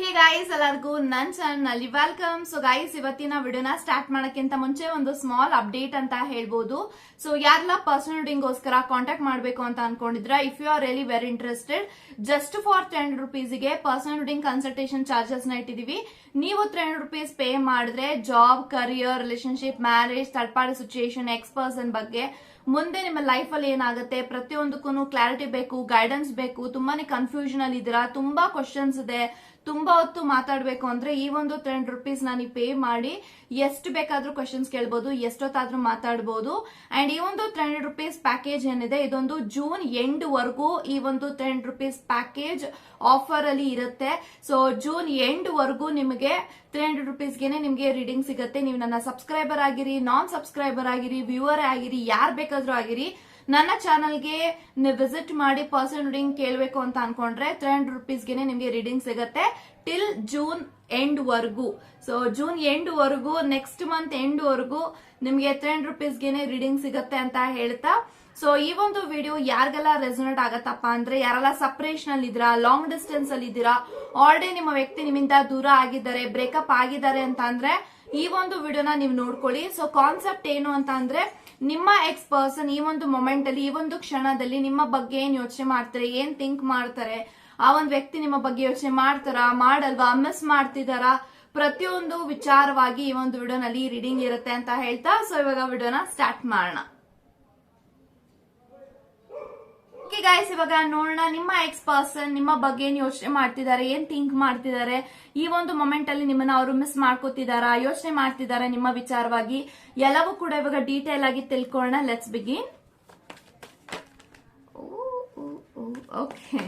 Hey guys ಎಲ್ಲರಿಗೂ ನನ್ ಚಾನಲ್ನಲ್ಲಿ ವೆಲ್ಕಮ್ ಸೊ ಗಾಯ್ಸ್ ಇವತ್ತಿನ ವಿಡಿಯೋನ ಸ್ಟಾರ್ಟ್ ಮಾಡೋಕ್ಕಿಂತ ಮುಂಚೆ ಒಂದು ಸ್ಮಾಲ್ ಅಪ್ಡೇಟ್ ಅಂತ ಹೇಳ್ಬೋದು. ಸೊ ಯಾರೆಲ್ಲ ಪರ್ಸನಲ್ ಗೋಸ್ಕರ ಕಾಂಟ್ಯಾಕ್ಟ್ ಮಾಡಬೇಕು ಅಂತ ಅನ್ಕೊಂಡಿದ್ರೆ if you are really very interested just for three hundred ರುಪೀಸ್ಗೆ personal ding consultation ಚಾರ್ಜಸ್ನ ಇಟ್ಟಿದೀವಿ ನೀವು ತ್ರೀ ಹಂಡ್ರೆಡ್ ರುಪೀಸ್ ಪೇ ಮಾಡಿದ್ರೆ job career relationship marriage third party situation ex person ಬಗ್ಗೆ ಮುಂದೆ ನಿಮ್ಮ ಲೈಫ್ ಅಲ್ಲಿ ಏನಾಗುತ್ತೆ? ಪ್ರತಿಯೊಂದಕ್ಕೂ ಕ್ಲಾರಿಟಿ ಬೇಕು ಗೈಡೆನ್ಸ್ ಬೇಕು. ತುಂಬಾನೇ ಕನ್ಫ್ಯೂಷನ್ ಅಲ್ಲಿ ಇದ್ದೀರಾ? ತುಂಬಾ ಕ್ವಶನ್ಸ್ ಇದೆ. ತುಂಬಾ ಹೊತ್ತು ಮಾತಾಡಬೇಕು ಅಂದ್ರೆ ಈ ಒಂದು ಟೆನ್ ರುಪೀಸ್ ನಾನು ಪೇ ಮಾಡಿ ಎಷ್ಟು ಬೇಕಾದ್ರೂ ಕ್ವಶನ್ಸ್ ಕೇಳ್ಬೋದು, ಎಷ್ಟೊತ್ತಾದ್ರೂ ಮಾತಾಡಬಹುದು ಅಂಡ್ ಈ ಒಂದು ಟೆನ್ ರುಪೀಸ್ ಪ್ಯಾಕೇಜ್ ಏನಿದೆ, ಇದೊಂದು ಜೂನ್ ಎಂಡ್ ವರ್ಗೂ ಈ ಒಂದು ಟೆನ್ ರುಪೀಸ್ ಪ್ಯಾಕೇಜ್ ಆಫರ್ ಅಲ್ಲಿ ಇರುತ್ತೆ. ಸೊ ಜೂನ್ ಎಂಡ್ ವರ್ಗೂ ನಿಮಗೆ ತ್ರೀ ಹಂಡ್ರೆಡ್ ರುಪೀಸ್ಗೆನೆ ನಿಮಗೆ ರೀಡಿಂಗ್ ಸಿಗುತ್ತೆ. ನೀವು ನನ್ನ ಸಬ್ಸ್ಕ್ರೈಬರ್ ಆಗಿರಿ ನಾನ್ ಸಬ್ಸ್ಕ್ರೈಬರ್ ಆಗಿರಿ ವ್ಯೂವರ್ ಆಗಿರಿ, ಯಾರು ಬೇಕಾದ್ರೂ ಆಗಿರಿ ನನ್ನ ಚಾನಲ್ಗೆ ವಿಸಿಟ್ ಮಾಡಿ ಪರ್ಸನ್ ರೀಡಿಂಗ್ ಕೇಳಬೇಕು ಅಂತ ಅನ್ಕೊಂಡ್ರೆ ತ್ರೀ ಹಂಡ್ರೆಡ್ ರುಪೀಸ್ಗೆನೆ ನಿಮಗೆ ರೀಡಿಂಗ್ ಸಿಗುತ್ತೆ. ಟಿಲ್ ಜೂನ್ ಎಂಡ್ ವರ್ಗೂ ಸೊ ಜೂನ್ ಎಂಡ್ ವರ್ಗೂ ನೆಕ್ಸ್ಟ್ ಮಂತ್ ಎಂಡ್ ವರ್ಗೂ ನಿಮಗೆ ತ್ರೀ ಹಂಡ್ರೆಡ್ ರುಪೀಸ್ಗೆನೆ ರೀಡಿಂಗ್ ಸಿಗುತ್ತೆ ಅಂತ ಹೇಳ್ತಾ. ಸೊ ಈ ಒಂದು ವಿಡಿಯೋ ಯಾರಿಗೆಲ್ಲ ರೆಸೊನೇಟ್ ಆಗತ್ತಪ್ಪ ಅಂದ್ರೆ ಯಾರೆಲ್ಲ ಸಪರೇಷನ್ ಅಲ್ಲಿ ಇದ್ದೀರಾ ಲಾಂಗ್ ಡಿಸ್ಟೆನ್ಸ್ ಅಲ್ಲಿ ಇದ್ದೀರಾ ಆಲ್ರೆಡಿ ನಿಮ್ಮ ವ್ಯಕ್ತಿ ನಿಮ್ಮಿಂದ ದೂರ ಆಗಿದ್ದಾರೆ ಬ್ರೇಕಪ್ ಆಗಿದ್ದಾರೆ ಅಂತ ಅಂದ್ರೆ ಈ ಒಂದು ವಿಡಿಯೋನ ನೀವು ನೋಡ್ಕೊಳ್ಳಿ. ಸೊ ಕಾನ್ಸೆಪ್ಟ್ ಏನು ಅಂತ ಅಂದ್ರೆ ನಿಮ್ಮ ಎಕ್ಸ್ ಪರ್ಸನ್ ಈ ಒಂದು ಮೊಮೆಂಟ್ ಅಲ್ಲಿ, ಈ ಒಂದು ಕ್ಷಣದಲ್ಲಿ ನಿಮ್ಮ ಬಗ್ಗೆ ಏನ್ ಯೋಚನೆ ಮಾಡ್ತಾರೆ, ಏನ್ ಥಿಂಕ್ ಮಾಡ್ತಾರೆ, ಆ ಒಂದು ವ್ಯಕ್ತಿ ನಿಮ್ಮ ಬಗ್ಗೆ ಯೋಚನೆ ಮಾಡ್ತಾರಾ, ಮಾಡಲ್ವಾ ಮಿಸ್ ಮಾಡ್ತಿದಾರಾ, ಪ್ರತಿಯೊಂದು ವಿಚಾರವಾಗಿ ಈ ಒಂದು ವಿಡಿಯೋನಲ್ಲಿ ರೀಡಿಂಗ್ ಇರುತ್ತೆ ಅಂತ ಹೇಳ್ತಾ ಸೊ ಇವಾಗ ವಿಡಿಯೋನ ಸ್ಟಾರ್ಟ್ ಮಾಡೋಣ. ಓಕೆ ಗಾಯ್ಸ್ ಇವಾಗ ನೋಡೋಣ ನಿಮ್ಮ ಎಕ್ಸ್ ಪರ್ಸನ್ ನಿಮ್ಮ ಬಗ್ಗೆ ಏನ್ ಯೋಚನೆ ಮಾಡ್ತಿದ್ದಾರೆ, ಏನ್ ಥಿಂಕ್ ಮಾಡ್ತಿದ್ದಾರೆ. ಈ ಒಂದು ಮೊಮೆಂಟ್ ಅಲ್ಲಿ ನಿಮ್ಮನ್ನ ಅವರು ಮಿಸ್ ಮಾಡ್ಕೋತಿದಾರಾ ಯೋಚನೆ ಮಾಡ್ತಿದ್ದಾರೆ ನಿಮ್ಮ ವಿಚಾರವಾಗಿ? ಎಲ್ಲವೂ ಕೂಡ ಇವಾಗ ಡೀಟೇಲ್ ಆಗಿ ತಿಳ್ಕೊಳ್ಳೋಣ. Let's begin okay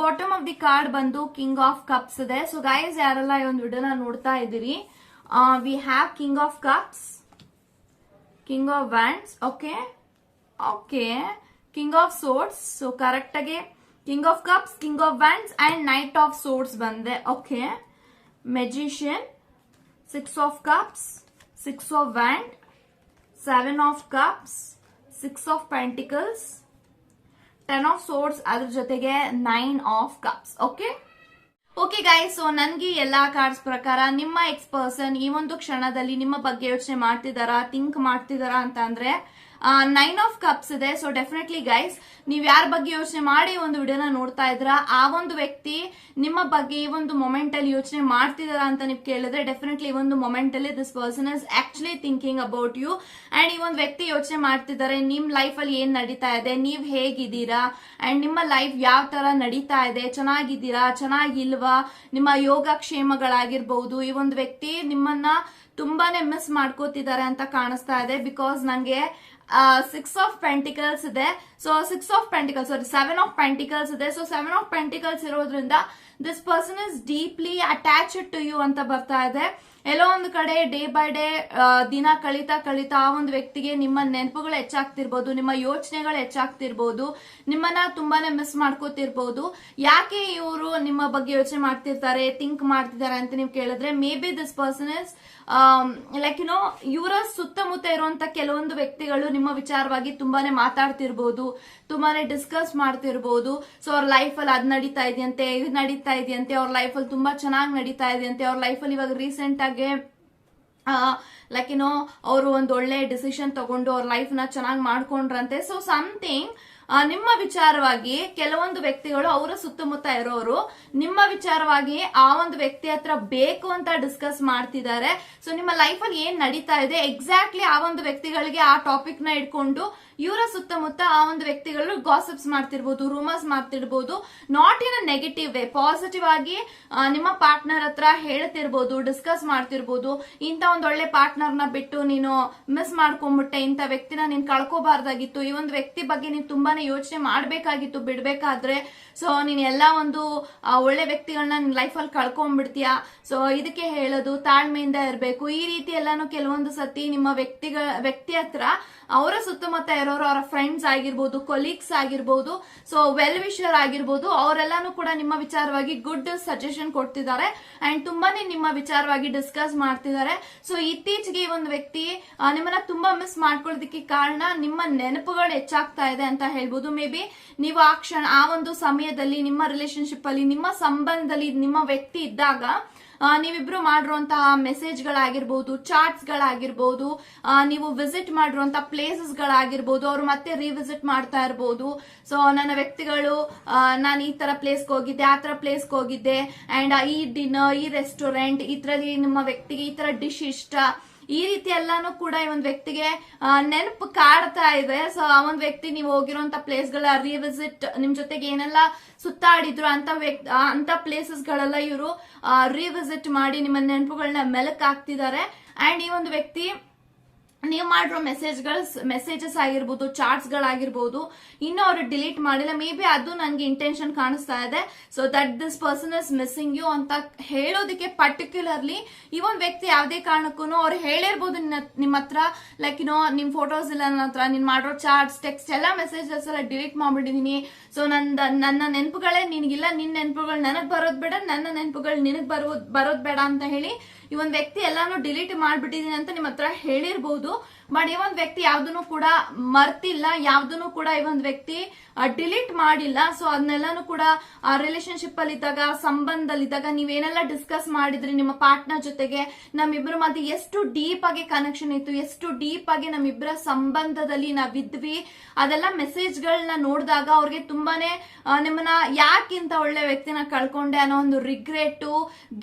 bottom of the card ಬಂದು ಕಿಂಗ್ ಆಫ್ ಕಪ್ಸ್ ಇದೆ. ಸೊ ಗಾಯಸ್ ಯಾರೆಲ್ಲ ಈ ಒಂದು ವಿಡಿಯೋನ ನೋಡ್ತಾ ಇದ್ದೀರಿ? we have king of cups king of wands okay okay king of swords so correct ಆಗಿ king of cups king of wands and knight of swords ಬಂದೆ okay magician six of cups six of wand seven of cups six of pentacles ten of swords ಅದ್ರ ಜೊತೆಗೆ nine of cups okay okay guy so ನನ್ಗೆ ಎಲ್ಲಾ cards ಪ್ರಕಾರ ನಿಮ್ಮ ex person ಈ ಒಂದು ಕ್ಷಣದಲ್ಲಿ ನಿಮ್ಮ ಬಗ್ಗೆ ಯೋಚನೆ ಮಾಡ್ತಿದಾರಾ ಥಿಂಕ್ ಮಾಡ್ತಿದಾರಾ ಅಂತ ಅಂದ್ರೆ ನೈನ್ ಆಫ್ ಕಪ್ಸ್ ಇದೆ. ಸೊ ಡೆಫಿನೆಟ್ಲಿ ಗೈಸ್ ನೀವು ಯಾರ ಬಗ್ಗೆ ಯೋಚನೆ ಮಾಡಿ ಒಂದು ವಿಡಿಯೋನ ನೋಡ್ತಾ ಇದ್ರ ಆ ಒಂದು ವ್ಯಕ್ತಿ ನಿಮ್ಮ ಬಗ್ಗೆ ಈ ಒಂದು ಮೊಮೆಂಟ್ ಅಲ್ಲಿ ಯೋಚನೆ ಮಾಡ್ತಿದಾರ ಅಂತ ನೀವು ಕೇಳಿದ್ರೆ ಡೆಫಿನೆಟ್ಲಿ ಈ ಒಂದು ಮೊಮೆಂಟ್ ಅಲ್ಲಿ this person is actually thinking about you and ಈ ಒಂದು ವ್ಯಕ್ತಿ ಯೋಚನೆ ಮಾಡ್ತಿದ್ದಾರೆ, ನಿಮ್ ಲೈಫ್ ಅಲ್ಲಿ ಏನ್ ನಡೀತಾ ಇದೆ? ನೀವ್ ಹೇಗಿದ್ದೀರಾ? ಅಂಡ್ ನಿಮ್ಮ ಲೈಫ್ ಯಾವ ತರ ನಡೀತಾ ಇದೆ? ಚೆನ್ನಾಗಿದ್ದೀರಾ? ಚೆನ್ನಾಗಿಲ್ವಾ? ನಿಮ್ಮ ಯೋಗಕ್ಷೇಮಗಳಾಗಿರ್ಬಹುದು ಈ ಒಂದು ವ್ಯಕ್ತಿ ನಿಮ್ಮನ್ನ ತುಂಬಾನೇ ಮಿಸ್ ಮಾಡ್ಕೋತಿದ್ದಾರೆ ಅಂತ ಕಾಣಿಸ್ತಾ ಇದೆ ಬಿಕಾಸ್ ನಂಗೆ ಸಿಕ್ಸ್ ಆಫ್ ಪೆಂಟಿಕಲ್ಸ್ ಇದೆ so six of pentacles sorry seven of pentacles ಇದೆ ಸೊ ಸೆವೆನ್ ಆಫ್ ಪೆಂಟಿಕಲ್ಸ್ ಇರೋದ್ರಿಂದ this person is deeply attached to you ಅಂತ ಬರ್ತಾ ಇದೆ. ಎಲ್ಲೋ ಒಂದು ಕಡೆ ಡೇ ಬೈ ಡೇ ದಿನ ಕಳೀತಾ ಕಳೀತಾ ಆ ಒಂದು ವ್ಯಕ್ತಿಗೆ ನಿಮ್ಮ ನೆನಪುಗಳು ಹೆಚ್ಚಾಗ್ತಿರ್ಬೋದು, ನಿಮ್ಮ ಯೋಚನೆಗಳು ಹೆಚ್ಚಾಗ್ತಿರ್ಬೋದು, ನಿಮ್ಮನ್ನ ತುಂಬಾನೇ ಮಿಸ್ ಮಾಡ್ಕೋತಿರ್ಬೋದು. ಯಾಕೆ ಇವರು ನಿಮ್ಮ ಬಗ್ಗೆ ಯೋಚನೆ ಮಾಡ್ತಿರ್ತಾರೆ ಥಿಂಕ್ ಮಾಡ್ತಿದ್ದಾರೆ ಅಂತ ನೀವು ಕೇಳಿದ್ರೆ maybe this person is like you know ಇವರ ಸುತ್ತಮುತ್ತ ಇರುವಂತ ಕೆಲವೊಂದು ವ್ಯಕ್ತಿಗಳು ನಿಮ್ಮ ವಿಚಾರವಾಗಿ ತುಂಬಾನೇ ಮಾತಾಡ್ತಿರ್ಬೋದು. ತುಂಬಾನೇ ಡಿಸ್ಕಸ್ ಮಾಡ್ತಿರ್ಬೋದು. ಸೊ ಅವ್ರ ಲೈಫಲ್ಲಿ ಅದ್ ನಡೀತಾ ಇದೆಯಂತೆ, ಇದು ನಡೀತಾ ಇದೆಯಂತೆ, ಅವ್ರ ಲೈಫಲ್ಲಿ ತುಂಬಾ ಚೆನ್ನಾಗಿ ನಡೀತಾ ಇದೆಯಂತೆ, ಅವ್ರ ಲೈಫಲ್ಲಿ ಇವಾಗ ರೀಸೆಂಟ್ ಆಗಿ ಲೈಕ್ ಏನೋ ಅವರು ಒಂದು ಒಳ್ಳೆ ಡಿಸಿಷನ್ ತಗೊಂಡು ಅವ್ರ ನ ಚೆನ್ನಾಗಿ ಮಾಡ್ಕೊಂಡ್ರಂತೆ. ಸೊ ಸಮಥಿಂಗ್ ನಿಮ್ಮ ವಿಚಾರವಾಗಿ ಕೆಲವೊಂದು ವ್ಯಕ್ತಿಗಳು ಅವರ ಸುತ್ತಮುತ್ತ ಇರೋರು, ನಿಮ್ಮ ವಿಚಾರವಾಗಿ ಆ ಒಂದು ವ್ಯಕ್ತಿ ಹತ್ರ ಬೇಕು ಅಂತ ಡಿಸ್ಕಸ್ ಮಾಡ್ತಿದ್ದಾರೆ. ಸೊ ನಿಮ್ಮ ಲೈಫ್ ಅಲ್ಲಿ ಏನ್ ನಡೀತಾ ಇದೆ? ಎಕ್ಸಾಕ್ಟ್ಲಿ ಆ ಒಂದು ವ್ಯಕ್ತಿಗಳಿಗೆ ಆ ಟಾಪಿಕ್ನ ಇಟ್ಕೊಂಡು ಇವರ ಸುತ್ತಮುತ್ತ ಆ ಒಂದು ವ್ಯಕ್ತಿಗಳು ಗಾಸಿಪ್ಸ್ ಮಾಡ್ತಿರ್ಬೋದು rumours ಮಾಡ್ತಿರ್ಬೋದು not in a negative way positive ಆಗಿ ನಿಮ್ಮ ಪಾರ್ಟ್ನರ್ ಹತ್ರ ಹೇಳ್ತಿರ್ಬೋದು ಡಿಸ್ಕಸ್ ಮಾಡ್ತಿರ್ಬೋದು. ಇಂಥ ಒಂದು ಒಳ್ಳೆ ಪಾರ್ಟ್ನರ್ನ ಬಿಟ್ಟು ನೀನು ಮಿಸ್ ಮಾಡ್ಕೊಂಡ್ಬಿಟ್ಟೆ, ಇಂಥ ವ್ಯಕ್ತಿನ ನೀನ್ ಕಳ್ಕೋಬಾರ್ದಾಗಿತ್ತು, ಈ ಒಂದು ವ್ಯಕ್ತಿ ಬಗ್ಗೆ ನೀನ್ ತುಂಬಾನೇ ತುಂಬಾನೇ ಯೋಚನೆ ಮಾಡ್ಬೇಕಾಗಿತ್ತು, ಬಿಡ್ಬೇಕಾದ್ರೆ. ಸೊ ನೀನ್ ಎಲ್ಲಾ ಒಂದು ಒಳ್ಳೆ ವ್ಯಕ್ತಿಗಳನ್ನ ನಿನ್ ಲೈಫಲ್ಲಿ ಕಳ್ಕೊಂಡ್ಬಿಡ್ತೀಯ ಸೊ ಇದಕ್ಕೆ ಹೇಳೋದು, ತಾಳ್ಮೆಯಿಂದ ಇರಬೇಕು. ಈ ರೀತಿ ಎಲ್ಲಾನು ಕೆಲವೊಂದು ಸತಿ ನಿಮ್ಮ ವ್ಯಕ್ತಿಗಳ ವ್ಯಕ್ತಿ ಹತ್ರ ಅವರ ಸುತ್ತಮುತ್ತ ಇರೋರು ಅವರ ಫ್ರೆಂಡ್ಸ್ ಆಗಿರ್ಬೋದು ಕೊಲೀಗ್ಸ್ ಆಗಿರ್ಬೋದು ಸೊ ವೆಲ್ ವಿಷರ್ ಆಗಿರ್ಬೋದು, ಅವರೆಲ್ಲಾನು ಕೂಡ ನಿಮ್ಮ ವಿಚಾರವಾಗಿ ಗುಡ್ ಸಜೆಷನ್ ಕೊಡ್ತಿದ್ದಾರೆ. ಅಂಡ್ ತುಂಬಾನೇ ನಿಮ್ಮ ವಿಚಾರವಾಗಿ ಡಿಸ್ಕಸ್ ಮಾಡ್ತಿದ್ದಾರೆ. ಸೊ ಇತ್ತೀಚೆಗೆ ಒಂದು ವ್ಯಕ್ತಿ ನಿಮ್ಮನ್ನ ತುಂಬಾ ಮಿಸ್ ಮಾಡ್ಕೊಳ್ಳೋದಕ್ಕೆ ಕಾರಣ ನಿಮ್ಮ ನೆನಪುಗಳು ಹೆಚ್ಚಾಗ್ತಾ ಇದೆ ಅಂತ ಹೇಳ್ಬೋದು. ಮೇ ಬಿ ನೀವು ಆ ಕ್ಷಣ, ಆ ಒಂದು ಸಮಯದಲ್ಲಿ ನಿಮ್ಮ ರಿಲೇಶನ್ಶಿಪ್ ಅಲ್ಲಿ, ನಿಮ್ಮ ಸಂಬಂಧದಲ್ಲಿ ನಿಮ್ಮ ವ್ಯಕ್ತಿ ಇದ್ದಾಗ ನೀವಿಬ್ರು ಮಾಡಿರುವಂತಹ ಮೆಸೇಜ್ಗಳಾಗಿರ್ಬೋದು ಚಾಟ್ಸ್ ಗಳಾಗಿರ್ಬೋದು ನೀವು ವಿಸಿಟ್ ಮಾಡಿರುವಂತಹ ಪ್ಲೇಸಸ್ ಗಳಾಗಿರ್ಬೋದು ಅವ್ರು ಮತ್ತೆ ರಿವಿಸಿಟ್ ಮಾಡ್ತಾ ಇರ್ಬೋದು. ಸೊ ನನ್ನ ವ್ಯಕ್ತಿಗಳು ನಾನು ಈ ತರ ಪ್ಲೇಸ್ಗೆ ಹೋಗಿದ್ದೆ, ಆ ತರ ಪ್ಲೇಸ್ಗೆ ಹೋಗಿದ್ದೆ ಅಂಡ್ ಈ ಡಿನ್ನರ್ ಈ ರೆಸ್ಟೋರೆಂಟ್ ಇದ್ರಲ್ಲಿ ನಿಮ್ಮ ವ್ಯಕ್ತಿಗೆ ಈ ತರ ಡಿಶ್ ಇಷ್ಟ ಈ ರೀತಿ ಎಲ್ಲಾನು ಕೂಡ ಈ ಒಂದು ವ್ಯಕ್ತಿಗೆ ನೆನಪು ಕಾಡ್ತಾ ಇದೆ. ಸೊ ಆ ಒಂದು ವ್ಯಕ್ತಿ ನೀವು ಹೋಗಿರುವಂತ ಪ್ಲೇಸ್ಗಳ ರಿವಿಸಿಟ್ ನಿಮ್ ಜೊತೆಗೆ ಏನೆಲ್ಲ ಸುತ್ತಾಡಿದ್ರು ಅಂತ ವ್ಯಕ್ತಿ ಅಂತ ಪ್ಲೇಸಸ್ ಗಳೆಲ್ಲ ಇವರು ರಿವಿಸಿಟ್ ಮಾಡಿ ನಿಮ್ಮ ನೆನಪುಗಳನ್ನ ಮೆಲಕ್ ಹಾಕ್ತಿದ್ದಾರೆ. ಅಂಡ್ ಈ ಒಂದು ವ್ಯಕ್ತಿ ನೀವು ಮಾಡಿರೋ ಮೆಸೇಜ್ಗಳ ಮೆಸೇಜಸ್ ಆಗಿರ್ಬೋದು ಚಾರ್ಟ್ಸ್ ಗಳಾಗಿರ್ಬೋದು ಇನ್ನು ಅವರು ಡಿಲೀಟ್ ಮಾಡಿಲ್ಲ. ಮೇ ಬಿ ಅದು ನನಗೆ ಇಂಟೆನ್ಷನ್ ಕಾಣಿಸ್ತಾ ಇದೆ. So that this person is missing you ಅಂತ ಹೇಳೋದಕ್ಕೆ ಪರ್ಟಿಕ್ಯುಲರ್ಲಿ ಈ ಒಂದು ವ್ಯಕ್ತಿ ಯಾವುದೇ ಕಾರಣಕ್ಕೂ ಅವ್ರು ಹೇಳಿರ್ಬೋದು ನಿಮ್ಮ ಹತ್ರ. ಲೈಕ್ ನೋ ನಿಮ್ಮ ಫೋಟೋಸ್ ಇಲ್ಲ ನನ್ನ ಹತ್ರ, ನೀನು ಮಾಡಿರೋ ಚಾರ್ಟ್ಸ್ ಟೆಕ್ಸ್ಟ್ ಎಲ್ಲ ಮೆಸೇಜಸ್ ಎಲ್ಲ ಡಿಲೀಟ್ ಮಾಡ್ಬಿಟ್ಟಿದೀನಿ. ಸೊ ನನ್ನ ನನ್ನ ನೆನಪುಗಳೇ ನಿನಗಿಲ್ಲ. ನಿನ್ನ ನೆನಪುಗಳು ನನಗೆ ಬರೋದು ಬೇಡ. ನನ್ನ ನೆನಪುಗಳು ನಿನಗೆ ಬರೋದು ಬರೋದು ಬೇಡ ಅಂತ ಹೇಳಿ ಈ ಒಂದು ವ್ಯಕ್ತಿ ಎಲ್ಲಾನು ಡಿಲೀಟ್ ಮಾಡ್ಬಿಟ್ಟಿದೀನಿ ಅಂತ ನಿಮ್ಮ ಹತ್ರ ಹೇಳಿರ್ಬೋದು. ಬಟ್ ಈ ಒಂದು ವ್ಯಕ್ತಿ ಯಾವ್ದನ್ನು ಕೂಡ ಮರ್ತಿಲ್ಲ, ಯಾವ್ದನ್ನು ಕೂಡ ಈ ಒಂದು ವ್ಯಕ್ತಿ ಡಿಲೀಟ್ ಮಾಡಿಲ್ಲ. ಸೊ ಅದನ್ನೆಲ್ಲಾನು ಕೂಡ ರಿಲೇಶನ್ಶಿಪ್ ಅಲ್ಲಿ ಇದ್ದಾಗ ಸಂಬಂಧದಲ್ಲಿ ಇದ್ದಾಗ ನೀವೇನೆಲ್ಲ ಡಿಸ್ಕಸ್ ಮಾಡಿದ್ರಿ ನಿಮ್ಮ ಪಾರ್ಟ್ನರ್ ಜೊತೆಗೆ? ನಮ್ಮಿಬ್ಬರ ಮಧ್ಯೆ ಎಷ್ಟು ಡೀಪ್ ಆಗಿ ಕನೆಕ್ಷನ್ ಇತ್ತು, ಎಷ್ಟು ಡೀಪ್ ಆಗಿ ನಮ್ಮಿಬ್ಬರ ಸಂಬಂಧದಲ್ಲಿ ನಾವಿದ್ವಿ. ಅದೆಲ್ಲ ಮೆಸೇಜ್ ಗಳನ್ನ ನೋಡಿದಾಗ ಅವ್ರಿಗೆ ತುಂಬಾನೇ ನಿಮ್ಮನ್ನ ಯಾಕಿಂತ ಒಳ್ಳೆ ವ್ಯಕ್ತಿನ ಕಳ್ಕೊಂಡೆ ಅನ್ನೋ ಒಂದು ರಿಗ್ರೆಟ್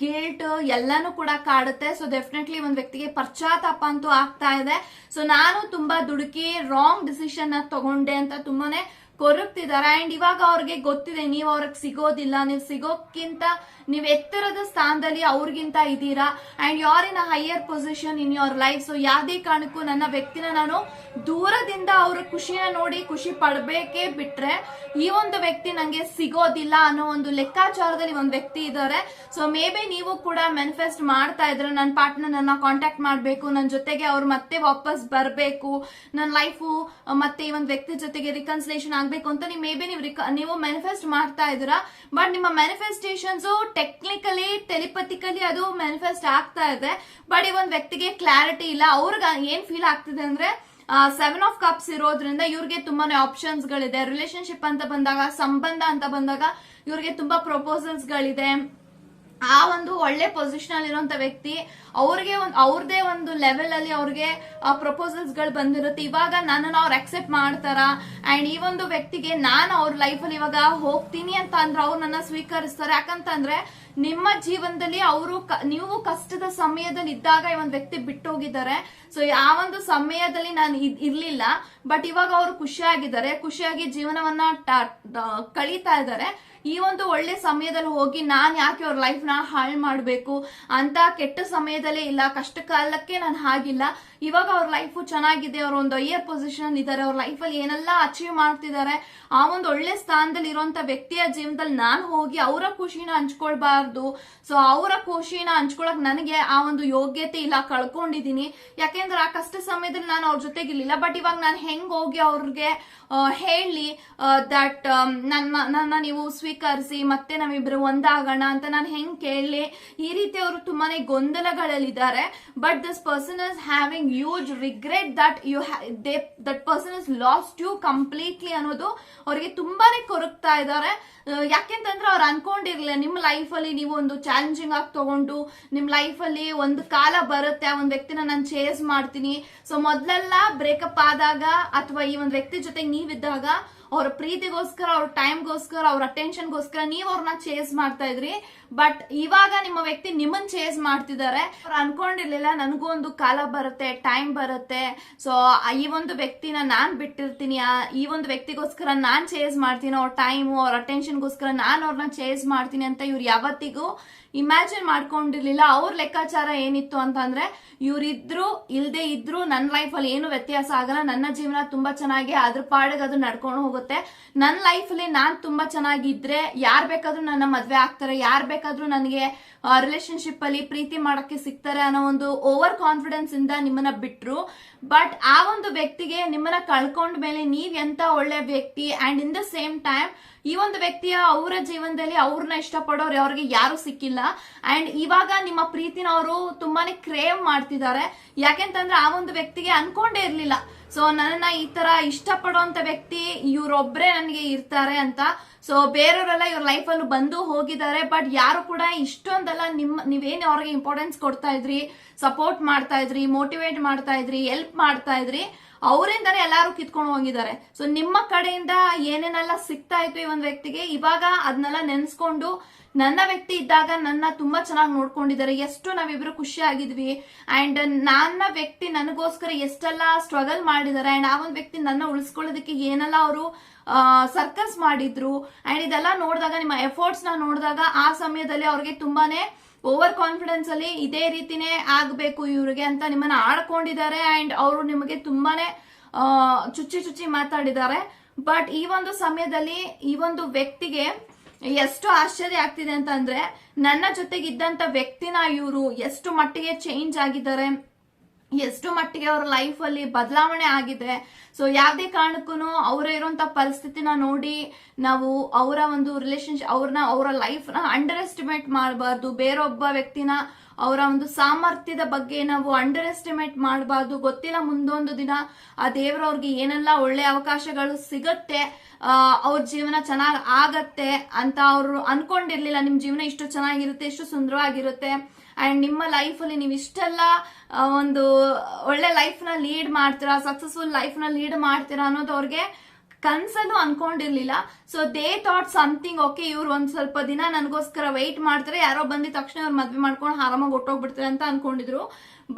ಗಿಲ್ಟ್ ಎಲ್ಲಾನು ಕೂಡ ಕಾಡುತ್ತೆ. ಸೊ ಡೆಫಿನೆಟ್ಲಿ ಒಂದ್ ವ್ಯಕ್ತಿಗೆ ಪಶ್ಚಾತ್ತಾಪ ಅಂತೂ ಆಗ್ತಾ ಇದೆ. ಸೊ ನಾನು ತುಂಬಾ ದುಡುಕಿ ರಾಂಗ್ ಡಿಸಿಷನ್ ತಗೊಂಡೆ ಅಂತ ತುಂಬಾನೇ ಕೊರಗ್ತಿದ್ದಾರೆ ಅಂಡ್ ಇವಾಗ ಅವ್ರಿಗೆ ಗೊತ್ತಿದೆ, ನೀವು ಅವ್ರಿಗೆ ಸಿಗೋದಿಲ್ಲ. ನೀವು ಸಿಗೋಕ್ಕಿಂತ ನೀವು ಎತ್ತರದ ಸ್ಥಾನದಲ್ಲಿ ಅವ್ರಿಗಿಂತ ಇದ್ದೀರಾ? And you are in a higher position in your life so ಯಾವುದೇ ಕಾರಣಕ್ಕೂ ನನ್ನ ವ್ಯಕ್ತಿನ ನಾನು ದೂರದಿಂದ ಅವ್ರ ಖುಷಿನ ನೋಡಿ ಖುಷಿ ಪಡಬೇಕೇ ಬಿಟ್ರೆ ಈ ಒಂದು ವ್ಯಕ್ತಿ ನಂಗೆ ಸಿಗೋದಿಲ್ಲ ಅನ್ನೋ ಒಂದು ಲೆಕ್ಕಾಚಾರದಲ್ಲಿ ಒಂದು ವ್ಯಕ್ತಿ ಇದ್ದಾರೆ. ಸೊ ಮೇ ಬಿ ನೀವು ಕೂಡ ಮ್ಯಾನಿಫೆಸ್ಟ್ ಮಾಡ್ತಾ ಇದ್ರೆ ನನ್ನ ಪಾರ್ಟ್ನರ್ ನನ್ನ ಕಾಂಟ್ಯಾಕ್ಟ್ ಮಾಡಬೇಕು ನನ್ನ ಜೊತೆಗೆ ಅವ್ರು ಮತ್ತೆ ವಾಪಸ್ ಬರಬೇಕು ನನ್ನ ಲೈಫು ಮತ್ತೆ ಈ ಒಂದು ವ್ಯಕ್ತಿ ಜೊತೆಗೆ ರಿಕನ್ಸಿಲೇಷನ್ ಆಗಬೇಕು ಅಂತ ನೀವು ಮೇ ಬಿ ನೀವು ರಿಕ- ನೀವು ಮ್ಯಾನಿಫೆಸ್ಟ್ ಮಾಡ್ತಾ ಇದ್ದೀರಾ. ಬಟ್ ನಿಮ್ಮ ಮ್ಯಾನಿಫೆಸ್ಟೇಷನ್ಸ್ ಟೆಕ್ನಿಕಲಿ ಟೆಲಿಪತಿಕಲಿ ಅದು ಮ್ಯಾನಿಫೆಸ್ಟ್ ಆಗ್ತಾ ಇದೆ. ಬಟ್ ಈ ಒಂದು ವ್ಯಕ್ತಿಗೆ ಕ್ಲಾರಿಟಿ ಇಲ್ಲ. ಅವ್ರಿಗೆ ಏನ್ ಫೀಲ್ ಆಗ್ತಿದೆ ಅಂದ್ರೆ ಸೆವೆನ್ ಆಫ್ ಕಪ್ಸ್ ಇರೋದ್ರಿಂದ ಇವ್ರಿಗೆ ತುಂಬಾನೇ ಆಪ್ಷನ್ಸ್ ಗಳಿದೆ. ರಿಲೇಶನ್ಶಿಪ್ ಅಂತ ಬಂದಾಗ, ಸಂಬಂಧ ಅಂತ ಬಂದಾಗ ಇವ್ರಿಗೆ ತುಂಬಾ ಪ್ರಪೋಸಲ್ಸ್ ಗಳಿದೆ. ಆ ಒಂದು ಒಳ್ಳೆ ಪೊಸಿಷನ್ ಅಲ್ಲಿ ಇರುವಂತ ವ್ಯಕ್ತಿ, ಅವ್ರಿಗೆ ಒಂದು, ಅವ್ರದೇ ಒಂದು ಲೆವೆಲ್ ಅಲ್ಲಿ ಅವ್ರಿಗೆ ಪ್ರಪೋಸಲ್ಸ್ಗಳು ಬಂದಿರುತ್ತೆ. ಇವಾಗ ನನ್ನನ್ನು ಅವ್ರು ಅಕ್ಸೆಪ್ಟ್ ಮಾಡ್ತಾರ. ಅಂಡ್ ಈ ಒಂದು ವ್ಯಕ್ತಿಗೆ ನಾನು ಅವ್ರ ಲೈಫ್ ಅಲ್ಲಿ ಇವಾಗ ಹೋಗ್ತೀನಿ ಅಂತ ಅಂದ್ರೆ ಅವ್ರು ನನ್ನ ಸ್ವೀಕರಿಸ್ತಾರೆ. ಯಾಕಂತಂದ್ರೆ ನಿಮ್ಮ ಜೀವನದಲ್ಲಿ ಅವರು ನೀವು ಕಷ್ಟದ ಸಮಯದಲ್ಲಿ ಇದ್ದಾಗ ಈ ಒಂದು ವ್ಯಕ್ತಿ ಬಿಟ್ಟು ಹೋಗಿದ್ದಾರೆ ಸೊ ಆ ಒಂದು ಸಮಯದಲ್ಲಿ ನಾನು ಇರ್ಲಿಲ್ಲ. ಬಟ್ ಇವಾಗ ಅವರು ಖುಷಿಯಾಗಿದ್ದಾರೆ. ಖುಷಿಯಾಗಿ ಜೀವನವನ್ನ ಕಳೀತಾ ಇದ್ದಾರೆ. ಈ ಒಂದು ಒಳ್ಳೆ ಸಮಯದಲ್ಲಿ ಹೋಗಿ ನಾನು ಯಾಕೆ ಅವ್ರ ಲೈಫ್ನ ಹಾಳು ಮಾಡಬೇಕು? ಅಂತ ಕೆಟ್ಟ ಸಮಯದಲ್ಲೇ ಇಲ್ಲ. ಕಷ್ಟ ಕಾಲಕ್ಕೆ ನಾನು ಹಾಗಿಲ್ಲ. ಇವಾಗ ಅವ್ರ ಲೈಫ್ ಚೆನ್ನಾಗಿದೆ. ಅವ್ರ ಒಂದು ಹೈಯರ್ ಪೊಸಿಷನ್ ಇದ್ದಾರೆ. ಅವ್ರ ಲೈಫಲ್ಲಿ ಏನೆಲ್ಲ ಅಚೀವ್ ಮಾಡ್ತಿದ್ದಾರೆ. ಆ ಒಂದು ಒಳ್ಳೆ ಸ್ಥಾನದಲ್ಲಿ ಇರುವಂತ ವ್ಯಕ್ತಿಯ ಜೀವನದಲ್ಲಿ ನಾನು ಹೋಗಿ ಅವರ ಖುಷಿನ ಹಂಚ್ಕೊಳ್ಬಾರ್ದು ಸೊ ಅವರ ಖುಷಿನ ಹಂಚ್ಕೊಳಕ್ ನನಗೆ ಆ ಒಂದು ಯೋಗ್ಯತೆ ಇಲ್ಲ, ಕಳ್ಕೊಂಡಿದೀನಿ. ಯಾಕೆಂದ್ರೆ ಆ ಕಷ್ಟ ಸಮಯದಲ್ಲಿ ನಾನು ಅವ್ರ ಜೊತೆಗಿರ್ಲಿಲ್ಲ. ಬಟ್ ಇವಾಗ ನಾನು ಹೆಂಗ್ ಹೋಗಿ ಅವ್ರಿಗೆ ಹೇಳಿ ದಟ್ ನನ್ನ ನನ್ನ ನೀವು ಸ್ವೀಕರಿಸಿ, ಮತ್ತೆ ನಾವಿಬ್ರು ಒಂದಾಗೋಣ ಅಂತ ನಾನು ಹೆಂಗ್ ಕೇಳಲಿ ಈ ರೀತಿ ಅವರು ತುಂಬಾನೇ ಗೊಂದಲಗಳಲ್ಲಿದ್ದಾರೆ. But this person is having huge regret that you they that person is lost you completely ಅನ್ನೋದು ಅವರಿಗೆ ತುಂಬಾನೇ ಕೊರಗ್ತಾ ಇದ್ದಾರೆ. ಯಾಕೆಂತಂದ್ರೆ ಅವ್ರು ಅನ್ಕೊಂಡಿರ್ಲಿಲ್ಲ, ನಿಮ್ಮ ಲೈಫಲ್ಲಿ ನೀವು ಒಂದು ಚಾಲೆಂಜಿಂಗ್ ಆಗಿ ತಗೊಂಡು ನಿಮ್ಮ ಲೈಫಲ್ಲಿ ಒಂದು ಕಾಲ ಬರುತ್ತೆ, ಆ ಒಂದು ವ್ಯಕ್ತಿನ ನಾನು ಚೇಸ್ ಮಾಡ್ತೀನಿ. ಸೊ ಮೊದ್ಲೆಲ್ಲ ಬ್ರೇಕಪ್ ಆದಾಗ ಅಥವಾ ಈ ಒಂದು ವ್ಯಕ್ತಿ ಜೊತೆಗೆ ನೀವಿದ್ದಾಗ ಅವ್ರ ಪ್ರೀತಿಗೋಸ್ಕರ, ಅವ್ರ ಟೈಮ್ಗೋಸ್ಕರ ಅವ್ರ ಅಟೆನ್ಷನ್ಗೋಸ್ಕರ ನೀವು ಅವ್ರನ್ನ ಚೇಸ್ ಮಾಡ್ತಾ ಇದ್ರಿ. ಬಟ್ ಇವಾಗ ನಿಮ್ಮ ವ್ಯಕ್ತಿ ನಿಮ್ಮನ್ನ ಚೇಸ್ ಮಾಡ್ತಿದ್ದಾರೆ. ಅವ್ರು ಅನ್ಕೊಂಡಿರ್ಲಿಲ್ಲ, ನನಗೂ ಒಂದು ಕಾಲ ಬರುತ್ತೆ ಟೈಮ್ ಬರುತ್ತೆ. ಸೊ ಈ ಒಂದು ವ್ಯಕ್ತಿನ ನಾನು ಬಿಟ್ಟಿರ್ತೀನಿ. ಈ ಒಂದು ವ್ಯಕ್ತಿಗೋಸ್ಕರ ನಾನು ಚೇಸ್ ಮಾಡ್ತೀನಿ, ಅವ್ರ ಟೈಮು ಅವ್ರ ಅಟೆನ್ಷನ್ಗೋಸ್ಕರ ನಾನು ಅವ್ರನ್ನ ಚೇಸ್ ಮಾಡ್ತೀನಿ ಅಂತ ಇವ್ರು ಯಾವತ್ತಿಗೂ ಇಮ್ಯಾಜಿನ್ ಮಾಡ್ಕೊಂಡಿರ್ಲಿಲ್ಲ. ಅವ್ರ ಲೆಕ್ಕಾಚಾರ ಏನಿತ್ತು ಅಂತಂದ್ರೆ, ಇವ್ರಿದ್ರು, ಇಲ್ದೇ ಇದ್ರು ನನ್ನ ಲೈಫಲ್ಲಿ ಏನು ವ್ಯತ್ಯಾಸ ಆಗಲ್ಲ. ನನ್ನ ಜೀವನ ತುಂಬಾ ಚೆನ್ನಾಗಿ, ಅದ್ರ ಪಾಡಿಗೆ ಅದು ನಡ್ಕೊಂಡು ಹೋಗುತ್ತೆ. ನನ್ನ ಲೈಫಲ್ಲಿ ನಾನ್ ತುಂಬಾ ಚೆನ್ನಾಗಿದ್ರೆ, ಯಾರ್ ಬೇಕಾದ್ರೂ ನನ್ನ ಮದ್ವೆ ಆಗ್ತಾರೆ, ಯಾರ್ ಬೇಕಾದ್ರೂ ನನಗೆ ರಿಲೇಶನ್ಶಿಪ್ ಅಲ್ಲಿ ಪ್ರೀತಿ ಮಾಡಕ್ಕೆ ಸಿಗ್ತಾರೆ ಅನ್ನೋ ಒಂದು ಓವರ್ ಕಾನ್ಫಿಡೆನ್ಸ್ ಇಂದ ನಿಮ್ಮನ್ನ ಬಿಟ್ರು. ಬಟ್ ಆ ಒಂದು ವ್ಯಕ್ತಿಗೆ ನಿಮ್ಮನ್ನ ಕಳ್ಕೊಂಡ ಮೇಲೆ ನೀವ್ ಎಂತ ಒಳ್ಳೆ ವ್ಯಕ್ತಿ and in the same time ಈ ಒಂದು ವ್ಯಕ್ತಿಯ ಅವರ ಜೀವನದಲ್ಲಿ ಅವ್ರನ್ನ ಇಷ್ಟಪಡೋರು ಅವ್ರಿಗೆ ಯಾರು ಸಿಕ್ಕಿಲ್ಲ. ಅಂಡ್ ಇವಾಗ ನಿಮ್ಮ ಪ್ರೀತಿನ ಅವರು ತುಂಬಾನೇ ಕ್ರೇವ್ ಮಾಡ್ತಿದ್ದಾರೆ. ಯಾಕೆಂತಂದ್ರೆ ಆ ಒಂದು ವ್ಯಕ್ತಿಗೆ ಅನ್ಕೊಂಡೇ ಇರ್ಲಿಲ್ಲ. ಸೊ ನನ್ನನ್ನ ಈ ತರ ಇಷ್ಟಪಡುವಂತ ವ್ಯಕ್ತಿ ಇವ್ರೊಬ್ರೆ ನನಗೆ ಇರ್ತಾರೆ ಅಂತ. ಸೊ ಬೇರೆಯವರೆಲ್ಲ ಇವ್ರ ಲೈಫ್ ಅಲ್ಲಿ ಬಂದು ಹೋಗಿದ್ದಾರೆ. ಬಟ್ ಯಾರು ಕೂಡ ಇಷ್ಟೊಂದೆಲ್ಲ ನಿಮ್ಮ, ನೀವೇನು ಅವ್ರಿಗೆ ಇಂಪಾರ್ಟೆನ್ಸ್ ಕೊಡ್ತಾ ಇದ್ರಿ? ಸಪೋರ್ಟ್ ಮಾಡ್ತಾ ಇದ್ರಿ ಮೋಟಿವೇಟ್ ಮಾಡ್ತಾ ಇದ್ರಿ ಹೆಲ್ಪ್ ಮಾಡ್ತಾ ಇದ್ರಿ. ಅವರಿಂದಾನೆ ಎಲ್ಲಾರು ಕಿತ್ಕೊಂಡು ಹೋಗಿದ್ದಾರೆ. ಸೊ ನಿಮ್ಮ ಕಡೆಯಿಂದ ಏನೇನೆಲ್ಲ ಸಿಗ್ತಾ ಇತ್ತು ಈ ಒಂದು ವ್ಯಕ್ತಿಗೆ? ಇವಾಗ ಅದನ್ನೆಲ್ಲ ನೆನೆಸ್ಕೊಂಡು ನನ್ನ ವ್ಯಕ್ತಿ ಇದ್ದಾಗ ನನ್ನ ತುಂಬಾ ಚೆನ್ನಾಗಿ ನೋಡ್ಕೊಂಡಿದ್ದಾರೆ. ಎಷ್ಟು ನಾವಿಬ್ರು ಖುಷಿ ಆಗಿದ್ವಿ ಅಂಡ್ ನನ್ನ ವ್ಯಕ್ತಿ ನನಗೋಸ್ಕರ ಎಷ್ಟೆಲ್ಲ ಸ್ಟ್ರಗಲ್ ಮಾಡಿದ್ದಾರೆ. ಅಂಡ್ ಆ ಒಂದು ವ್ಯಕ್ತಿ ನನ್ನ ಉಳಿಸ್ಕೊಳ್ಳೋದಕ್ಕೆ ಏನೆಲ್ಲ ಅವರು ಸರ್ಕಸ್ ಮಾಡಿದ್ರು. ಅಂಡ್ ಇದೆಲ್ಲ ನೋಡಿದಾಗ, ನಿಮ್ಮ ಎಫರ್ಟ್ಸ್ನ ನೋಡಿದಾಗ ಆ ಸಮಯದಲ್ಲಿ ಅವ್ರಿಗೆ ತುಂಬಾನೇ ಓವರ್ ಕಾನ್ಫಿಡೆನ್ಸ್ ಅಲ್ಲಿ ಇದೇ ರೀತಿನೇ ಆಗಬೇಕು ಇವ್ರಿಗೆ ಅಂತ ನಿಮ್ಮನ್ನ ಆಡ್ಕೊಂಡಿದ್ದಾರೆ ಅಂಡ್ ಅವರು ನಿಮಗೆ ತುಂಬಾನೇ ಚುಚ್ಚಿ ಚುಚ್ಚಿ ಮಾತಾಡಿದ್ದಾರೆ. ಬಟ್ ಈ ಒಂದು ಸಮಯದಲ್ಲಿ ಈ ಒಂದು ವ್ಯಕ್ತಿಗೆ ಎಷ್ಟು ಆಶ್ಚರ್ಯ ಆಗ್ತಿದೆ ಅಂತಂದ್ರೆ ನನ್ನ ಜೊತೆಗಿದ್ದಂತ ವ್ಯಕ್ತಿನ ಇವರು ಎಷ್ಟು ಮಟ್ಟಿಗೆ ಚೇಂಜ್ ಆಗಿದ್ದಾರೆ. ಎಷ್ಟು ಮಟ್ಟಿಗೆ ಅವ್ರ ಲೈಫ್ ಅಲ್ಲಿ ಬದಲಾವಣೆ ಆಗಿದೆ. ಸೊ ಯಾವುದೇ ಕಾರಣಕ್ಕೂ ಅವರ ಇರುವಂತ ಪರಿಸ್ಥಿತಿನ ನೋಡಿ ನಾವು ಅವರ ಒಂದು ರಿಲೇಶನ್ಶಿಪ್ ಅವ್ರನ್ನ, ಅವರ ಲೈಫ್ನ ಅಂಡರ್ ಎಸ್ಟಿಮೇಟ್ ಮಾಡಬಾರ್ದು. ಬೇರೊಬ್ಬ ವ್ಯಕ್ತಿನ ಅವರ ಒಂದು ಸಾಮರ್ಥ್ಯದ ಬಗ್ಗೆ ನಾವು ಅಂಡರ್ ಎಸ್ಟಿಮೇಟ್ ಮಾಡಬಾರ್ದು. ಗೊತ್ತಿಲ್ಲ ಮುಂದೊಂದು ದಿನ ಆ ದೇವ್ರ ಅವ್ರಿಗೆ ಏನೆಲ್ಲ ಒಳ್ಳೆ ಅವಕಾಶಗಳು ಸಿಗತ್ತೆ ಅವ್ರ ಜೀವನ ಚೆನ್ನಾಗಿ ಆಗತ್ತೆ ಅಂತ ಅವರು ಅನ್ಕೊಂಡಿರ್ಲಿಲ್ಲ. ನಿಮ್ಮ ಜೀವನ ಇಷ್ಟು ಚೆನ್ನಾಗಿರುತ್ತೆ, ಇಷ್ಟು ಸುಂದರವಾಗಿರುತ್ತೆ. ಅಂಡ್ ನಿಮ್ಮ ಲೈಫ್ ಅಲ್ಲಿ ನೀವು ಇಷ್ಟೆಲ್ಲ ಒಂದು ಒಳ್ಳೆ ಲೈಫ್ನ ಲೀಡ್ ಮಾಡ್ತೀರಾ ಸಕ್ಸಸ್ಫುಲ್ ಲೈಫ್ನ ಲೀಡ್ ಮಾಡ್ತೀರಾ ಅನ್ನೋದು ಅವ್ರಿಗೆ ಕನ್ಸಲ್ಲೂ ಅನ್ಕೊಂಡಿರ್ಲಿಲ್ಲ. So they thought something okay ಇವ್ರು ಒಂದ್ ಸ್ವಲ್ಪ ದಿನ ನನಗೋಸ್ಕರ ವೆಯ್ಟ್ ಮಾಡ್ತಾರೆ, ಯಾರೋ ಬಂದಿದ ತಕ್ಷಣ ಅವ್ರು ಮದ್ವೆ ಮಾಡ್ಕೊಂಡು ಆರಾಮಾಗಿ ಹೊಟ್ಟೋಗ್ಬಿಡ್ತಾರೆ ಅಂತ ಅನ್ಕೊಂಡಿದ್ರು.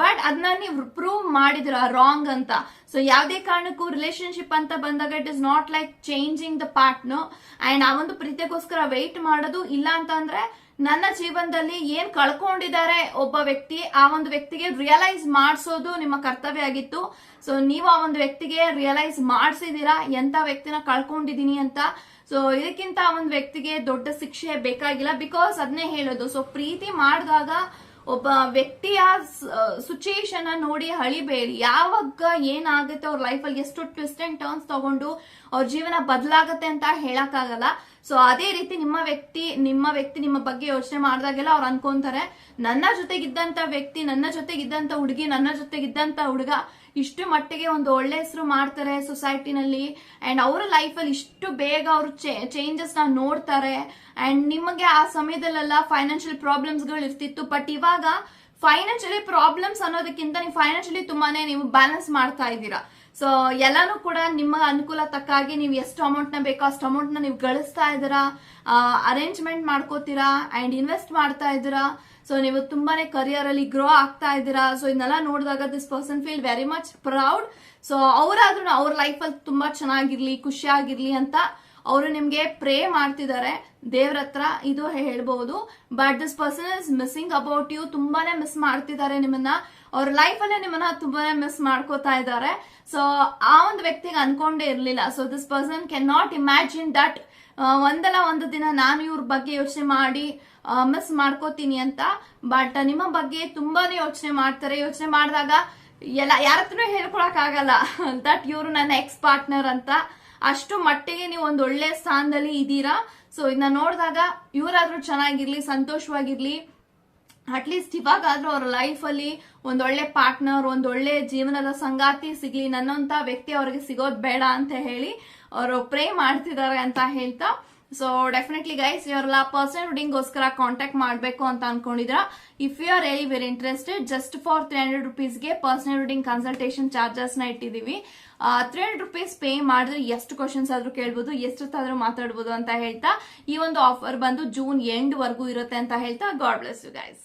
ಬಟ್ ಅದನ್ನ ನೀವು ಪ್ರೂವ್ ಮಾಡಿದ್ರ ರಾಂಗ್ ಅಂತ. ಸೊ ಯಾವುದೇ ಕಾರಣಕ್ಕೂ ರಿಲೇಶನ್ಶಿಪ್ ಅಂತ ಬಂದಾಗ it is not like changing the partner and ಆ ಒಂದು ಪ್ರೀತಿಗೋಸ್ಕರ ವೆಯ್ಟ್ ಮಾಡೋದು ಇಲ್ಲ ಅಂತಂದ್ರೆ ನನ್ನ ಜೀವನದಲ್ಲಿ ಏನ್ ಕಳ್ಕೊಂಡಿದ್ದಾರೆ ಒಬ್ಬ ವ್ಯಕ್ತಿ, ಆ ಒಂದು ವ್ಯಕ್ತಿಗೆ ರಿಯಲೈಸ್ ಮಾಡಿಸೋದು ನಿಮ್ಮ ಕರ್ತವ್ಯ ಆಗಿತ್ತು. ಸೊ ನೀವು ಆ ಒಂದು ವ್ಯಕ್ತಿಗೆ ರಿಯಲೈಸ್ ಮಾಡಿಸಿದೀರಾ? ಎಂತ ವ್ಯಕ್ತಿನ ಕಳ್ಕೊಂಡಿದೀನಿ ಅಂತ? ಸೊ ಇದಕ್ಕಿಂತ ಆ ಒಂದು ವ್ಯಕ್ತಿಗೆ ದೊಡ್ಡ ಶಿಕ್ಷೆ ಬೇಕಾಗಿಲ್ಲ. ಬಿಕಾಸ್ ಅದನ್ನೇ ಹೇಳೋದು ಸೊ ಪ್ರೀತಿ ಮಾಡಿದಾಗ ಒಬ್ಬ ವ್ಯಕ್ತಿಯ ಸಿಚುಯೇಷನ್ ನೋಡಿ ಹಳಿಬೇಡಿ ಯಾವಾಗ ಏನಾಗುತ್ತೆ ಅವ್ರ ಲೈಫಲ್ಲಿ ಎಷ್ಟು ಟ್ವಿಸ್ಟ್ ಅಂಡ್ ಟರ್ನ್ಸ್ ತಗೊಂಡು ಅವ್ರ ಜೀವನ ಬದಲಾಗತ್ತೆ ಅಂತ ಹೇಳಕ್ಕಾಗಲ್ಲ. ಸೊ ಅದೇ ರೀತಿ ನಿಮ್ಮ ವ್ಯಕ್ತಿ ನಿಮ್ಮ ವ್ಯಕ್ತಿ ನಿಮ್ಮ ಬಗ್ಗೆ ಯೋಚನೆ ಮಾಡಿದಾಗೆಲ್ಲ ಅವ್ರು ಅನ್ಕೊಂತಾರೆ, ನನ್ನ ಜೊತೆಗಿದ್ದಂತ ವ್ಯಕ್ತಿ, ನನ್ನ ಜೊತೆಗಿದ್ದಂತ ಹುಡುಗಿ, ನನ್ನ ಜೊತೆಗಿದ್ದಂತ ಹುಡುಗ ಇಷ್ಟು ಮಟ್ಟಿಗೆ ಒಂದು ಒಳ್ಳೆ ಹೆಸರು ಮಾಡ್ತಾರೆ ಸೊಸೈಟಿನಲ್ಲಿ. ಅಂಡ್ ಅವರ ಲೈಫಲ್ಲಿ ಇಷ್ಟು ಬೇಗ ಅವರು ಚೇಂಜಸ್ನ ನೋಡ್ತಾರೆ. ಅಂಡ್ ನಿಮಗೆ ಆ ಸಮಯದಲ್ಲೆಲ್ಲ ಫೈನಾನ್ಷಿಯಲ್ ಪ್ರಾಬ್ಲಮ್ಸ್ಗಳು ಇರ್ತಿತ್ತು. ಬಟ್ ಇವಾಗ ಫೈನಾನ್ಷಿಯಲಿ ಪ್ರಾಬ್ಲಮ್ಸ್ ಅನ್ನೋದಕ್ಕಿಂತ ನೀವು ಫೈನಾನ್ಷಿಯಲಿ ತುಂಬಾನೇ ನೀವು ಬ್ಯಾಲೆನ್ಸ್ ಮಾಡ್ತಾ ಇದ್ದೀರಾ. ಸೊ ಎಲ್ಲಾನು ಕೂಡ ನಿಮ್ಮ ಅನುಕೂಲ ತಕ್ಕಾಗಿ ನೀವು ಎಷ್ಟು ಅಮೌಂಟ್ನ ಬೇಕೋ ಅಷ್ಟು ಅಮೌಂಟ್ನ ನೀವು ಗಳಿಸ್ತಾ ಇದ್ದೀರಾ? ಅರೇಂಜ್ಮೆಂಟ್ ಮಾಡ್ಕೋತೀರಾ? ಅಂಡ್ ಇನ್ವೆಸ್ಟ್ ಮಾಡ್ತಾ ಇದ್ದೀರಾ? ಸೊ ನೀವು ತುಂಬಾನೇ ಕರಿಯರ್ ಅಲ್ಲಿ ಗ್ರೋ ಆಗ್ತಾ ಇದ್ದೀರಾ? ಸೊ ಇದನ್ನೆಲ್ಲ ನೋಡಿದಾಗ this person feel very much proud so ಅವರಾದ್ರೂ ಅವ್ರ ಅಲ್ಲಿ ತುಂಬಾ ಚೆನ್ನಾಗಿರ್ಲಿ ಖುಷಿಯಾಗಿರ್ಲಿ ಅಂತ ಅವರು ನಿಮ್ಗೆ ಪ್ರೇ ಮಾಡ್ತಿದ್ದಾರೆ. ದೇವ್ರ ಹತ್ರ ಇದು ಹೇಳ್ಬಹುದು but this person is missing about you ತುಂಬಾನೇ ಮಿಸ್ ಮಾಡ್ತಿದ್ದಾರೆ ನಿಮ್ಮನ್ನ. ಅವ್ರ ಲೈಫ್ ಅಲ್ಲೇ ನಿಮ್ಮನ್ನ ತುಂಬಾನೇ ಮಿಸ್ ಮಾಡ್ಕೋತಾ ಇದ್ದಾರೆ. ಸೊ ಆ ಒಂದು ವ್ಯಕ್ತಿಗೆ ಅನ್ಕೊಂಡೇ ಇರ್ಲಿಲ್ಲ. So this person can not imagine that ಒಂದಲ್ಲ ಒಂದು ದಿನ ನಾನು ಇವ್ರ ಬಗ್ಗೆ ಯೋಚನೆ ಮಾಡಿ ಮಿಸ್ ಮಾಡ್ಕೋತೀನಿ ಅಂತ. ಬಟ್ ನಿಮ್ಮ ಬಗ್ಗೆ ತುಂಬಾನೇ ಯೋಚನೆ ಮಾಡ್ತಾರೆ. ಯೋಚನೆ ಮಾಡಿದಾಗ ಎಲ್ಲ, ಯಾರ ಹತ್ರನೂ ಹೇಳ್ಕೊಳಕ್ ಆಗಲ್ಲ. ದಟ್ ಇವರು ನನ್ನ ಎಕ್ಸ್ ಪಾರ್ಟ್ನರ್ ಅಂತ. ಅಷ್ಟು ಮಟ್ಟಿಗೆ ನೀವು ಒಂದು ಒಳ್ಳೆ ಸ್ಥಾನದಲ್ಲಿ ಇದ್ದೀರಾ ಸೊ ಇದನ್ನ ನೋಡಿದಾಗ ಇವರಾದ್ರೂ ಚೆನ್ನಾಗಿರ್ಲಿ, ಸಂತೋಷವಾಗಿರ್ಲಿ. ಅಟ್ಲೀಸ್ಟ್ ಇವಾಗಾದ್ರೂ ಅವ್ರ ಲೈಫ್ ಅಲ್ಲಿ ಒಂದೊಳ್ಳೆ ಪಾರ್ಟ್ನರ್ ಒಂದೊಳ್ಳೆ ಜೀವನದ ಸಂಗಾತಿ ಸಿಗ್ಲಿ, ನನ್ನಂತ ವ್ಯಕ್ತಿ ಅವ್ರಿಗೆ ಸಿಗೋದ್ ಬೇಡ ಅಂತ ಹೇಳಿ ಅವರು ಪ್ರೇ ಮಾಡ್ತಿದ್ದಾರೆ ಅಂತ ಹೇಳ್ತಾ. ಸೊ ಡೆಫಿನೆಟ್ಲಿ ಗೈಸ್ ಇವರೆಲ್ಲ ಪರ್ಸನಲ್ ಗೋಸ್ಕರ ಕಾಂಟ್ಯಾಕ್ಟ್ ಮಾಡಬೇಕು ಅಂತ ಅನ್ಕೊಂಡಿದ್ರ. If you are really very interested just for three hundred ರುಪೀಸ್ಗೆ personal reading consultation ಚಾರ್ಜಸ್ನ ಇಟ್ಟಿದೀವಿ. ತ್ರೀ ಹಂಡ್ರೆಡ್ ರುಪೀಸ್ ಪೇ ಮಾಡಿದ್ರೆ ಎಷ್ಟು ಕ್ವಶನ್ಸ್ ಆದ್ರೂ ಕೇಳ್ಬೋದು, ಎಷ್ಟೊತ್ತಾದ್ರೂ ಮಾತಾಡ್ಬೋದು ಅಂತ ಹೇಳ್ತಾ. ಈ ಒಂದು ಆಫರ್ ಬಂದು ಜೂನ್ ಎಂಡ್ ವರ್ಗೂ ಇರುತ್ತೆ ಅಂತ ಹೇಳ್ತಾ. God bless you guys